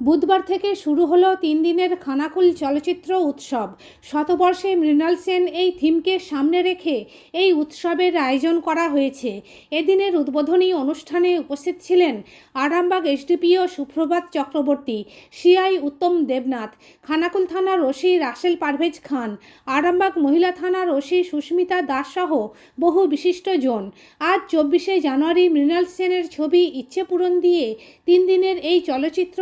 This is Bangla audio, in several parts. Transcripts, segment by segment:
বুধবার থেকে শুরু হলো তিন দিনের খানাকুল চলচ্চিত্র উৎসব। শতবর্ষে মৃণাল সেন এই থিমকে সামনে রেখে এই উৎসবের আয়োজন করা হয়েছে। এদিনের উদ্বোধনী অনুষ্ঠানে উপস্থিত ছিলেন আরামবাগ এসডিপিও সুপ্রভাত চক্রবর্তী, সিআই উত্তম দেবনাথ, খানাকুল থানার ওসি রাসেল পারভেজ খান, আরামবাগ মহিলা থানার ওসি সুস্মিতা দাস সহ বহু বিশিষ্টজন। আজ চব্বিশে জানুয়ারি মৃণাল সেনের ছবি ইচ্ছে পূরণ দিয়ে তিন দিনের এই চলচ্চিত্র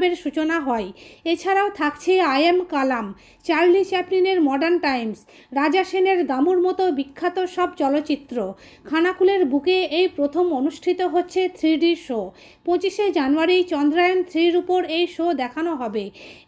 উৎসবের সূচনা হয়। এছাড়াও থাকছে আই এম কালাম, চার্লি চ্যাপলিনের মডার্ন টাইমস, রাজা সেনের দামুর মতো বিখ্যাত সব চলচ্চিত্র। খানাকুলের বুকে এই প্রথম অনুষ্ঠিত হচ্ছে থ্রি শো। পঁচিশে জানুয়ারি চন্দ্রায়ন থ্রির উপর এই শো দেখানো হবে।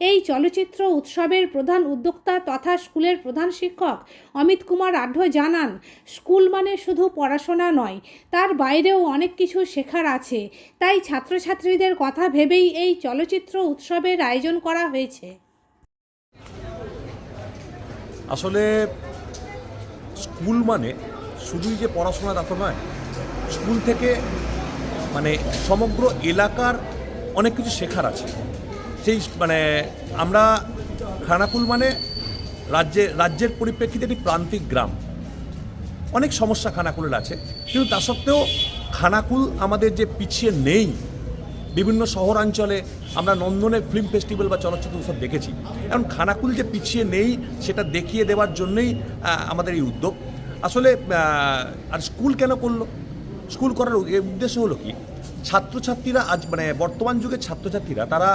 এই চলচ্চিত্র উৎসবের প্রধান উদ্যোক্তা তথা স্কুলের প্রধান শিক্ষক অমিত কুমার আঢ্য জানান, স্কুল মানে শুধু পড়াশোনা নয়, তার বাইরেও অনেক কিছু শেখার আছে। তাই ছাত্রছাত্রীদের কথা ভেবেই এই চলচ্চিত্র উৎসবের আয়োজন করা হয়েছে। আসলে স্কুল মানে শুধুই যে পড়াশোনা তো নয়, স্কুল থেকে মানে সমগ্র এলাকার অনেক কিছু শেখার আছে। সেই মানে আমরা খানাকুল মানে রাজ্যে রাজ্যের পরিপ্রেক্ষিতে একটি প্রান্তিক গ্রাম। অনেক সমস্যা খানাকুলের আছে, কিন্তু তা সত্ত্বেও খানাকুল আমাদের যে পিছিয়ে নেই বিভিন্ন শহরাঞ্চলে আমরা নন্দনে ফিল্ম ফেস্টিভ্যাল বা চলচ্চিত্র উৎসব দেখেছি। এখন খানাকুল যে পিছিয়ে নেই, সেটা দেখিয়ে দেওয়ার জন্যই আমাদের এই উদ্যোগ। আসলে আর স্কুল কেন করল? স্কুল করার উদ্দেশ্য হলো কি? ছাত্রছাত্রীরা আজ মানে বর্তমান যুগের ছাত্রছাত্রীরা, তারা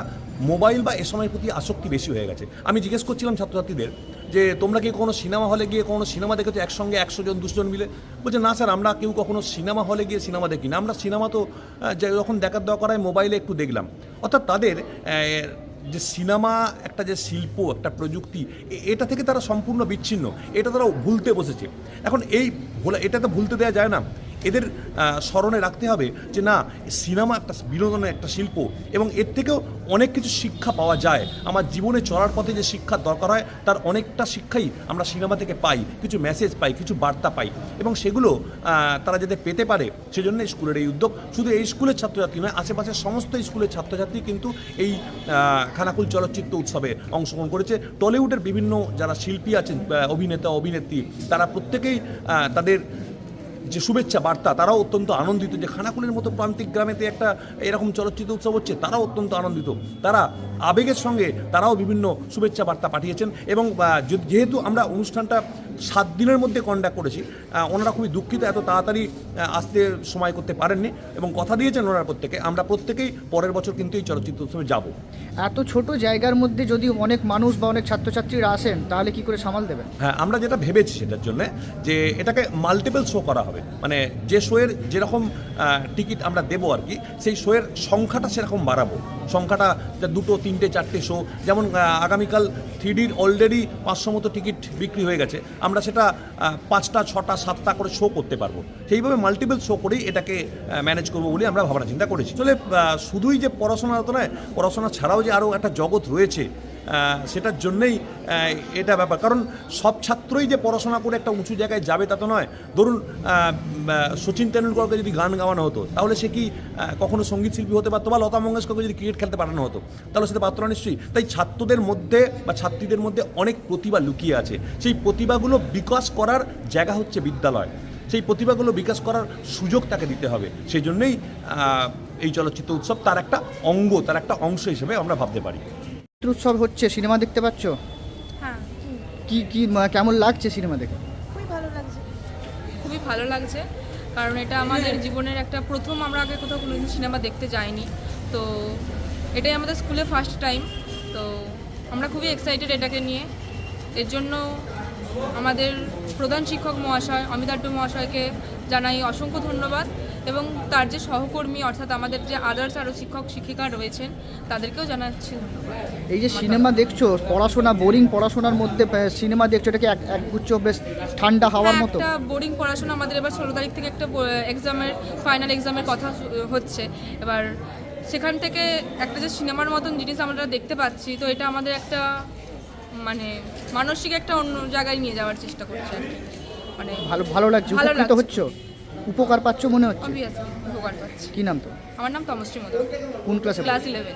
মোবাইল বা এ সময়ের প্রতি আসক্তি বেশি হয়ে গেছে। আমি জিজ্ঞেস করছিলাম ছাত্রছাত্রীদের যে তোমরা কি কোনো সিনেমা হলে গিয়ে কোনো সিনেমা দেখেছ একসঙ্গে একশো জন, দুশো জন মিলে? বলছে, না স্যার, আমরা কেউ কখনো সিনেমা হলে গিয়ে সিনেমা দেখি না আমরা সিনেমা তো যখন দেখার দেওয়া করায় মোবাইলে একটু দেখলাম। অর্থাৎ তাদের যে সিনেমা একটা যে শিল্প, একটা প্রযুক্তি এটা থেকে তারা সম্পূর্ণ বিচ্ছিন্ন। এটা তারা ভুলতে বসেছে। এখন এই ভোলা, এটা তো ভুলতে দেওয়া যায় না। এদের স্মরণে রাখতে হবে যে না, সিনেমা একটা বিনোদনের একটা শিল্প এবং এর থেকেও অনেক কিছু শিক্ষা পাওয়া যায়। আমার জীবনে চলার পথে যে শিক্ষার দরকার হয়, তার অনেকটা শিক্ষাই আমরা সিনেমা থেকে পাই, কিছু মেসেজ পাই, কিছু বার্তা পাই এবং সেগুলো তারা যাতে পেতে পারে, সেজন্য স্কুলের এই উদ্যোগ। শুধু এই স্কুলের ছাত্রছাত্রী নয়, আশেপাশের সমস্ত স্কুলের ছাত্রছাত্রী কিন্তু এই খানাকুল চলচ্চিত্র উৎসবে অংশগ্রহণ করেছে। টলিউডের বিভিন্ন যারা শিল্পী আছেন অভিনেতা, অভিনেত্রী, তারা প্রত্যেকেই তাদের যে শুভেচ্ছা বার্তা, তারাও অত্যন্ত আনন্দিত। যে খানাকুলের মতো প্রান্তিক গ্রামেতে একটা এরকম চলচ্চিত্র উৎসব হচ্ছে, তারাও অত্যন্ত আনন্দিত। তারা আবেগের সঙ্গে তারাও বিভিন্ন শুভেচ্ছা বার্তা পাঠিয়েছেন এবং যেহেতু আমরা অনুষ্ঠানটা সাত দিনের মধ্যে কন্ডাক্ট করেছি। ওনারা খুবই দুঃখিত এত তাড়াতাড়ি আসতে সময় করতে পারেননি এবং কথা দিয়েছেন ওনারা প্রত্যেকে। আমরা প্রত্যেকেই পরের বছর কিন্তু এই চলচ্চিত্র উৎসবে যাব। এত ছোট জায়গার মধ্যে যদি অনেক মানুষ বা অনেক ছাত্রছাত্রীরা আসেন তাহলে কি করে সামাল দেবেন? হ্যাঁ আমরা যেটা ভেবেছি সেটার জন্য যে এটাকে মাল্টিপল শো করা হবে। মানে যে শোয়ের যেরকম টিকিট আমরা দেবো আর কি সেই শোয়ের সংখ্যাটা সেরকম বাড়াবো। সংখ্যাটা দুটো তিনটে চারটে শো যেমন আগামীকাল থ্রিডির অলরেডি পাঁচশো মতো টিকিট বিক্রি হয়ে গেছে। আমরা সেটা পাঁচটা, ছটা, সাতটা করে শো করতে পারব। সেইভাবে মাল্টিপল শো করেই এটাকে ম্যানেজ করব বলে আমরা ভাবনা চিন্তা করেছি আসলে শুধুই যে পড়াশোনা তো নয়, পড়াশোনা ছাড়াও যে আরও একটা জগৎ রয়েছে সেটার জন্যই এটা ব্যাপার। কারণ সব ছাত্রই যে পড়াশোনা করে একটা উঁচু জায়গায় যাবে তা তো নয়। ধরুন সচিন তেন্ডুলকরকে যদি গান গাওয়ানো হতো, তাহলে সে কি কখনো সংগীত শিল্পী হতে পারতো বা লতা মঙ্গেশকরকে যদি ক্রিকেট খেলতে পাঠানো হতো, তাহলে সেটা পারতো না নিশ্চয়ই। তাই ছাত্রদের মধ্যে বা ছাত্রীদের মধ্যে অনেক প্রতিভা লুকিয়ে আছে। সেই প্রতিভাগুলো বিকাশ করার জায়গা হচ্ছে বিদ্যালয়। সেই প্রতিভাগুলো বিকাশ করার সুযোগ তাকে দিতে হবে। সেই জন্যই এই চলচ্চিত্র উৎসব তার একটা অঙ্গ, তার একটা অংশ হিসেবে আমরা ভাবতে পারি। উৎসব হচ্ছে সিনেমা দেখতে পাচ্ছ? হ্যাঁ। কি কি কেমন লাগছে সিনেমা দেখে? খুবই ভালো লাগছে। খুবই ভালো লাগছে। কারণ এটা আমাদের জীবনের একটা প্রথম আমরা আগে কোথাও কোনো সিনেমা দেখতে যাইনি। তো এটাই আমাদের স্কুলে ফার্স্ট টাইম তো আমরা খুবই এক্সাইটেড এটাকে নিয়ে। এর জন্য আমাদের প্রধান শিক্ষক মহাশয় অমিতাড্ড মহাশয়কে জানাই অসংখ্য ধন্যবাদ। এবং তার যে সহকর্মী অর্থাৎ আমাদের যে আদার্স আরও শিক্ষক শিক্ষিকা রয়েছেন তাদেরকেও জানাচ্ছি এই যে সিনেমা দেখছ পড়াশোনা বোরিং পড়াশোনার মধ্যে সিনেমা দেখছ এটা কি এক একগুচ্ছ বেশ ঠান্ডা হাওয়ার মতো? একটা বোরিং পড়াশোনা আমাদের এবার ষোলো তারিখ থেকে একটা এক্সামের ফাইনাল এক্সামের কথা হচ্ছে। এবার সেখান থেকে একটা যে সিনেমার মতন জিনিস আমরা দেখতে পাচ্ছি তো এটা আমাদের একটা মানে মানসিক একটা অন্য জায়গায় নিয়ে যাওয়ার চেষ্টা করছে মানে ভালো ভালো লাগছে ভালো উপকৃত। হচ্ছ? উপকার পাচ্ছ মনে হচ্ছে? উপকার পাচ্ছি। কি নাম তো আমার নাম তমশ্রী মতো কোন ক্লাসে ক্লাস ইলেভেন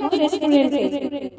রেস্টুরেন্টে।